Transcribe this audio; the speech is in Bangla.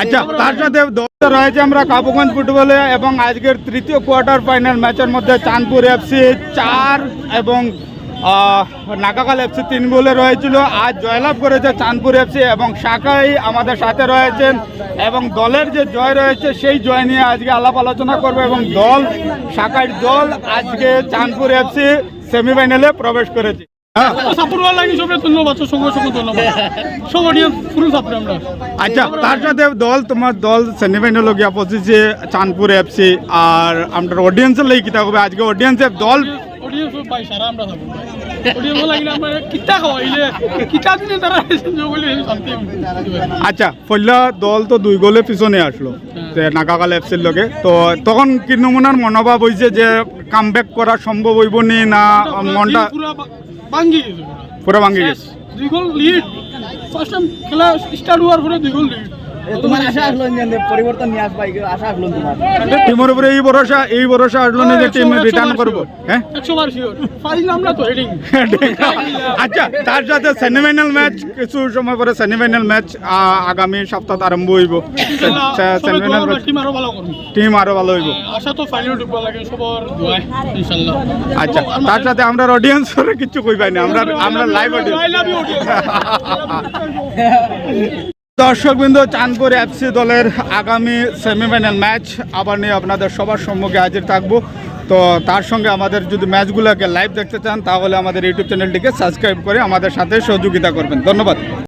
আচ্ছা তার সাথে রয়েছে আমরা কাবুগঞ্জ ফুটবলে এবং আজকের তৃতীয় কোয়ার্টার ফাইনাল ম্যাচের মধ্যে চাঁদপুর এফসি চার এবং নাগাকাল এফসি তিন গোলে রয়েছিল। আজ জয়লাভ করেছে চাঁদপুর এফসি এবং শাখাই আমাদের সাথে রয়েছেন এবং দলের যে জয় রয়েছে সেই জয় নিয়ে আজকে আলাপ আলোচনা করবে এবং দল শাখার দল আজকে চাঁদপুর এফসি সেমিফাইনালে প্রবেশ করেছে। হ্যাঁ। অডিয়েন্স আমরা। আচ্ছা তার সাথে দল তোমার দল সেমিফাইনাল গিয়া পৌঁছেছে চাঁদপুর এফসি আর আমরা অডিয়েন্সের লাগে কিতা হবে? আজকে অডিয়েন্সের দল অডিয়েন্স আচ্ছা পয়লা দল তো দুই গোলে পিছনে আসলো যে নাগাকাল এফসির লগে। তো তখন কি মনোভাব হয়েছে যে কাম ব্যাক করা সম্ভব হইব নি না মনটা পুরা ভাঙ্গি গেছে দুই গোল লিড ফার্স্ট টাইম খেলা স্টার্ট হওয়ার পরে দুই গোল লিড তোমার আশা আসলো যে পরিবর্তন নিয়ে আসবা আশা আসলো তোমার? টিমের উপরে এই ভরসা এই ভরসা আসলো যে টিম রিটার্ন করব। হ্যাঁ? একশো বার শিওর ফাইল আমরা তো হেডিং আচ্ছা তার সাথে সেমিফাইনাল ম্যাচ কিছু সময় পরে সেমিফাইনাল ম্যাচ আগামী সপ্তাহ আরম্ভ হইব। সেমিফাইনাল টিম আরও ভালো করব। টিম আরও ভালো হইব। আশা তো ফাইনাল ঢুকবা লাগে সবার দোয়ায় ইনশাল্লাহ আচ্ছা তার সাথে আমরা অডিয়েন্স কিছু কইবাই না আমরা আমরা লাইভ অডিয়েন্স দর্শকবৃন্দ, চাঁদপুর এফসি দলের আগামী সেমিফাইনাল ম্যাচ আবার নিয়ে আপনাদের সবার সম্মুখে হাজির থাকব। তো তার সঙ্গে আমাদের যদি ম্যাচগুলোকে লাইভ দেখতে চান, তাহলে আমাদের ইউটিউব চ্যানেলটিকে সাবস্ক্রাইব করে আমাদের সাথে সহযোগিতা করবেন। ধন্যবাদ।